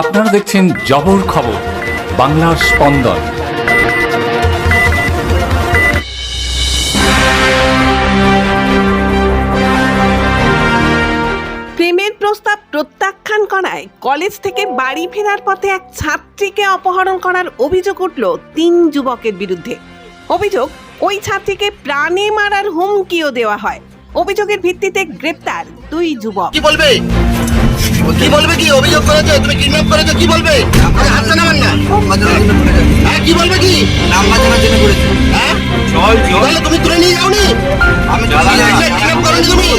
আপনারা দেখছেন জবর খবর, বাংলার স্পন্দন। প্রেমের প্রস্তাব প্রত্যাখ্যান করায় কলেজ থেকে বাড়ি ফেরার পথে এক ছাত্রীকে অপহরণ করার অভিযোগ উঠল তিন যুবকের বিরুদ্ধে। অভিযোগ, ওই ছাত্রীকে প্রাণে মারার হুমকিও দেওয়া হয়। অভিযোগের ভিত্তিতে গ্রেপ্তার দুই যুবক। কি বলবে? কি বলবে কি? অভিযোগ করেছে? তুমি কিডন্যাপ করেছ? কি বলবে? আরে হাতটা নামান না। হ্যাঁ কি বলবে কি? হ্যাঁ? চল তাহলে তুমি তুলে নিয়ে যাওনি? কিডন্যাপ করনি তুমি?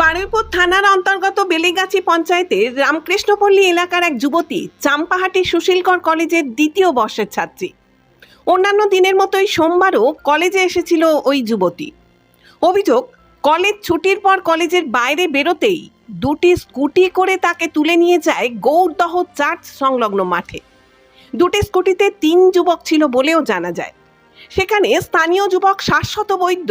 বারুইপুর থানার অন্তর্গত বেলেগাছি পঞ্চায়েতের রামকৃষ্ণপল্লী এলাকার এক যুবতী চাম্পাহাটি সুশীলকর কলেজের দ্বিতীয় বর্ষের ছাত্রী। অন্যান্য দিনের মতোই সোমবারও কলেজে এসেছিল ওই যুবতী। অভিযোগ, কলেজ ছুটির পর কলেজের বাইরে বেরোতেই দুটি স্কুটি করে তাকে তুলে নিয়ে যায় গৌরদহ চার্চ সংলগ্ন মাঠে। দুটি স্কুটিতে তিন যুবক ছিল বলেও জানা যায়। সেখানে স্থানীয় যুবক শাশ্বত বৈদ্য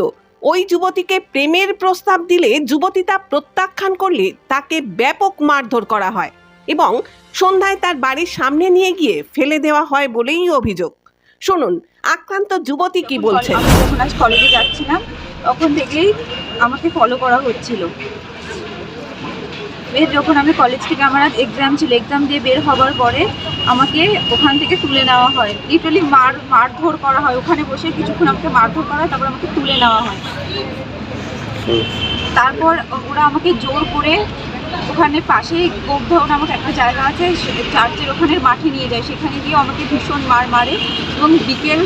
ওই যুবতীকে প্রেমের প্রস্তাব দিলে যুবতী তা প্রত্যাখ্যান করলে তাকে ব্যাপক মারধর করা হয় এবং সন্ধ্যায় তার বাড়ির সামনে নিয়ে গিয়ে ফেলে দেওয়া হয় বলেই অভিযোগ। শুনুন, আক্রান্ত যুবতী কি আজ কলেজে যাচ্ছিলাম তখন থেকেই আমাকে ফলো করা হচ্ছিল। বের যখন আমি কলেজ থেকে আমার এক্সাম ছিল এক্সাম দিয়ে বের হবার পরে আমাকে ওখান থেকে তুলে নেওয়া হয়। লিটারালি মার, মারধর করা হয়। ওখানে বসে কিছুক্ষণ আমাকে মারধর করা হয়, তারপর আমাকে তুলে নেওয়া হয়। তারপর ওরা আমাকে জোর করে ওখানে পাশেই গোপধন আমাকে একটা জায়গা আছে চার্চের ওখানে মাঠে নিয়ে যায়। সেখানে গিয়ে আমাকে ভীষণ মার মারে এবং বিকেল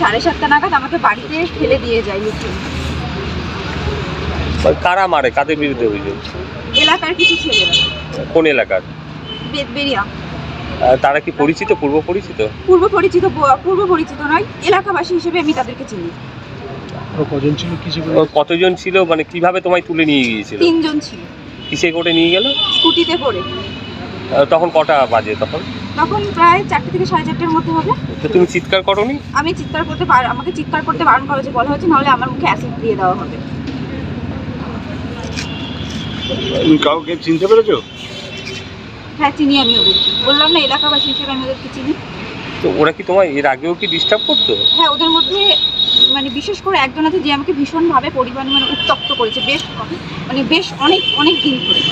সাড়ে সাতটা নাগাদ আমাকে বাড়িতে ফেলে দিয়ে যায় লুকিয়ে কারা মারে? কাদের বিরুদ্ধে অভিযোগ? এলাকার কিছু ছেলেরা। কোন এলাকার? বেরিয়া। তারা কি পরিচিত? পূর্ব পরিচিত? পূর্ব পরিচিত পূর্ব পরিচিত নয় এলাকাবাসী হিসেবে আমি তাদেরকে চিনি। কজন ছিল? কিছু কতজন ছিল? মানে কীভাবে তোমায় তুলে নিয়ে গিয়েছিল? তিনজন ছিল। কিসে করে নিয়ে গেল? স্কুটিতে করে। তখন কটা বাজে তখন? তখন প্রায় চারটে থেকে সাড়ে চারটের মধ্যে হবে। তো তুমি চিৎকার করনি? আমি চিৎকার করতে পার আমাকে চিৎকার করতে বারণ করা হয়েছে বলা হয়েছে নাহলে আমার মুখে অ্যাসিড দিয়ে দেওয়া হবে। তুমি কাউকে চিনতে পেরেছ? হ্যাঁ চিনি আমি ওদেরকে। বললাম না এলাকাবাসী হিসেবে আমি ওদেরকে চিনি। তো ওরা কি তোমায় এর আগেও কি ডিস্টার্ব করতো? হ্যাঁ ওদের মধ্যে মানে বিশেষ করে একজন আছে যে আমাকে ভীষণভাবে পরিমাণ মানে উত্তপ্ত করেছে বেশ মানে বেশ অনেক অনেক দিন ধরে।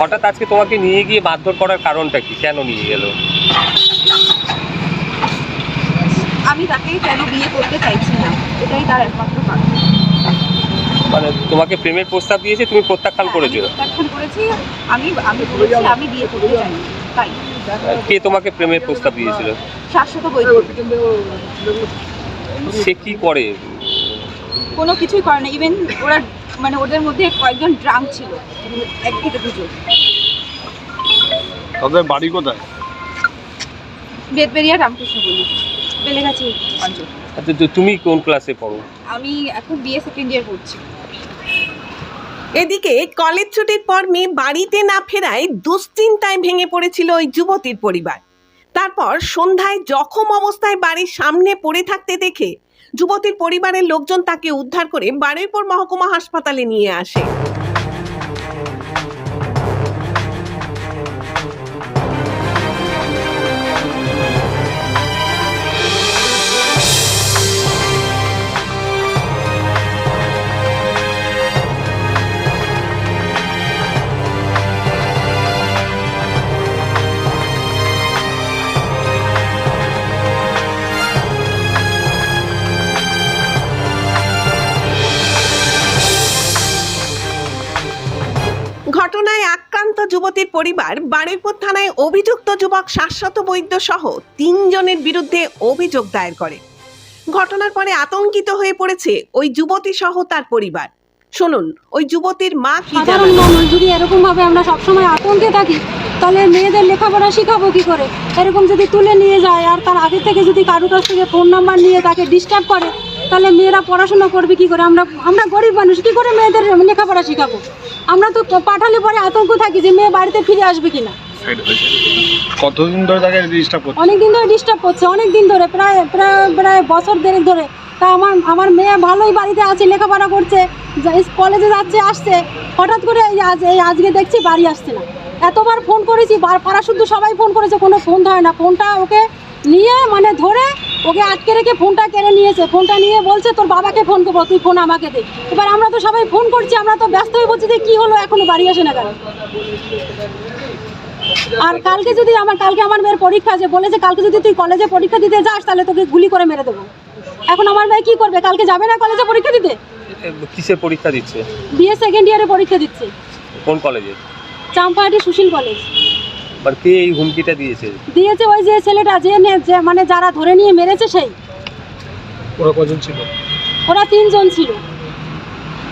হঠাৎ আজকে তোমাকে নিয়ে গিয়ে মারধর করার কারণটা কি? কেন নিয়ে গেল? আমি তাকে কেন বিয়ে করতে চাইছি না? এটাই তার একমাত্র কারণ। মানে তোমাকে প্রেমের প্রস্তাব দিয়েছে তুমি প্রত্যাখ্যান করেছ। প্রত্যাখ্যান করেছি আমি আমি বলেছি আমি বিয়ে করতে চাই তাই। কে তোমাকে প্রেমের প্রস্তাব দিয়েছিল? শাশ্বত সে কি করে? কোনো কিছুই করে না ইভেন ওরা মানে ওদের মধ্যে কয়েকজন ড্রাম ছিল। এক থেকে দুজন। তাদের বাড়ি কোথায়? বেদবেরিয়া রামকৃষ্ণ বলি। বেলেগাছি অঞ্চল। আচ্ছা, তো তুমি কোন ক্লাসে পড়ো? আমি এখন বিএ সেকেন্ড ইয়ার পড়ছি। এদিকে কলেজ ছুটির পর মেয়ে বাড়িতে না ফেরায় দুশ্চিন্তায় ভেঙে পড়েছিল ওই যুবতীর পরিবার। তারপর সন্ধ্যায় জখম অবস্থায় বাড়ির সামনে পড়ে থাকতে দেখে যুবতীর পরিবারের লোকজন তাকে উদ্ধার করে বারুইপুর মহকুমা হাসপাতালে নিয়ে আসে। ঘটনায় আক্রান্ত যুবতীর পরিবার বারুইপুর থানায় অভিযুক্ত যুবক শাশ্বত বৈদ্য সহ তিনজনের বিরুদ্ধে অভিযোগ দায়ের করে। ঘটনার পরে আতঙ্কিত হয়ে পড়েছে ওই যুবতী সহ তার পরিবার। শুনুন, ওই যুবতীর মা কি যদি এরকম ভাবে আমরা সবসময় আতঙ্কে থাকি, তাহলে মেয়েদের লেখাপড়া শিখাবো কি করে? এরকম যদি তুলে নিয়ে যায় আর তার আগে থেকে যদি কারও কাছ থেকে ফোন নাম্বার নিয়ে তাকে ডিস্টার্ব করে, তাহলে মেয়েরা পড়াশোনা করবে কি করে? আমরা আমরা গরিব মানুষ, কি করে মেয়েদের লেখাপড়া শিখাবো? আমরা তো পাঠালে পরে আতঙ্ক থাকি যে মেয়ে বাড়িতে ফিরে আসবে কিনা। কতদিন ধরে তাকে ডিস্টার্ব করছে? অনেক দিন ধরে ডিস্টার্ব করছে অনেক দিন ধরে প্রায় প্রায় প্রায় বছর দেড়েক ধরে। তা আমার আমার মেয়ে ভালোই বাড়িতে আছে লেখাপড়া করছে যা- কলেজে যাচ্ছে আসছে। হঠাৎ করে এই আজ এই আজকে দেখছি বাড়ি আসছে না। এতবার ফোন করেছি পাড়া শুদ্ধ সবাই ফোন করেছে কোনো ফোন ধরে না। ফোনটা ওকে নিয়ে মানে ধরে ওকে আটকে রেখে ফোনটা কেড়ে নিয়েছে। ফোনটা নিয়ে বলছে তোর বাবাকে ফোন করব তুই ফোন আমাকে দে। এবার আমরা তো সবাই ফোন করছি আমরা তো ব্যস্ত হয়ে বলছি যে কী হলো এখনও বাড়ি আসে না কেন? আর কালকে যদি আমার কালকে আমার মেয়ের পরীক্ষা আছে বলেছে কালকে যদি তুই কলেজে পরীক্ষা দিতে যাস তাহলে তোকে গুলি করে মেরে দেবো। এখন আমার মেয়ে কী করবে? কালকে যাবে না কলেজে পরীক্ষা দিতে? কিসের পরীক্ষা দিচ্ছে? বিএ সেকেন্ড ইয়ারে পরীক্ষা দিচ্ছে। কোন কলেজে চাম্পাহাটি সুশীল কলেজ মানে কে এই হুমকিটা দিয়েছে? দিয়েছে ওই যে ছেলেটা যে নে- যে মানে যারা ধরে নিয়ে মেরেছে সেই। ওরা কজন ছিল? ওরা তিনজন ছিল।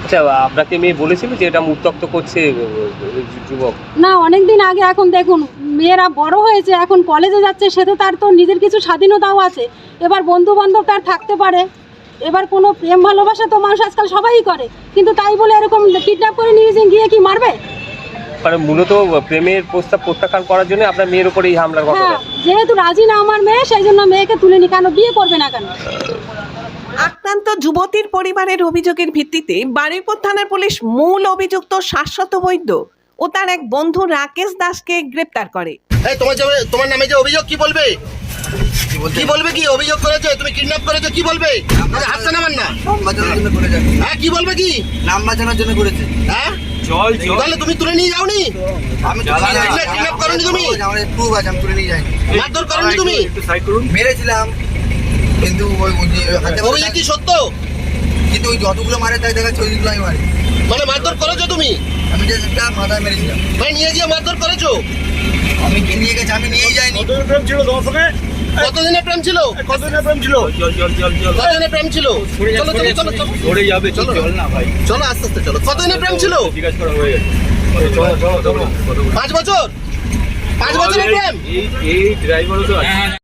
আচ্ছা আপনাকে মেয়ে বলেছিল যে এটা উত্তক্ত করছে যুবক? না অনেক দিন আগে এখন দেখুন মেয়েরা বড় হয়েছে এখন কলেজে যাচ্ছে সে তো তার তো নিজের কিছু স্বাধীনতাও আছে। এবার বন্ধু বান্ধব তার থাকতে পারে। এবার কোনো প্রেম ভালোবাসা তো মানুষ আজকাল সবাই করে। কিন্তু তাই বলে এরকম কিডন্যাপ করে নিয়ে যে- গিয়ে কি মারবে? মানে মূলত প্রেমের প্রস্তাব প্রত্যাখ্যান করার জন্য আপনার মেয়ের উপরে এই হামলার হ্যাঁ ঘটনা যেহেতু রাজি না আমার মেয়ে সেই জন্য মেয়েকে তুলে নি কেন বিয়ে করবে না কেন? আক্রান্ত যুবতীর পরিবারের অভিযোগের ভিত্তিতে বারুইপুর থানার পুলিশ মূল অভিযুক্ত শাশ্বত বৈদ্য ও তার এক বন্ধু রাকেশ দাসকে গ্রেপ্তার করে। তোমার তোমার নামে যে অভিযোগ কি বলবে? কি বলবে কি? অভিযোগ করেছে তুমি কিডন্যাপ করেছ কি বলবে? হাতটা নামান না। নাম বাঁচানোর জন্য করেছে। হ্যাঁ কি বলবে কি? নাম বাঁচানোর জন্য করেছে। হ্যাঁ? চল তাহলে তুমি তুলে নিয়ে যাওনি? আমি নিয়ে। কিডন্যাপ- করনি তুমি? আমার প্রুফ আছে আমি তুলে নিয়ে যাইনি। মারধর করনি তুমি? মেরেছিলাম কিন্তু ওই ওই কি সত্য? কিন্তু ওই যতগুলো মারে তাই দেখাচ্ছে ওইগুলো আমি মারি। মানে মারধর করেছ তুমি? আমি যে একটা মাথায় মেরেছিলাম। মানে নিয়ে গিয়ে মারধর করেছ? আমি কে নিয়ে গেছি আমি নিয়েই যাইনি। কতদিন প্রেম ছিল তোমার সঙ্গে? কতদিনের প্রেম ছিল? কতদিনের প্রেম ছিল? কতদিনের প্রেম ছিল? চলো চলো চলো চলো। যাবে চলো। চল না ভাই। চলো আস্তে আস্তে চলো। কতদিনের প্রেম ছিল? জিজ্ঞাসা করা হয়ে গেছে। চলো চলো চলো পাঁচ বছর? পাঁচ বছরের প্রেম? এই এই ড্রাইভারও তো আছে।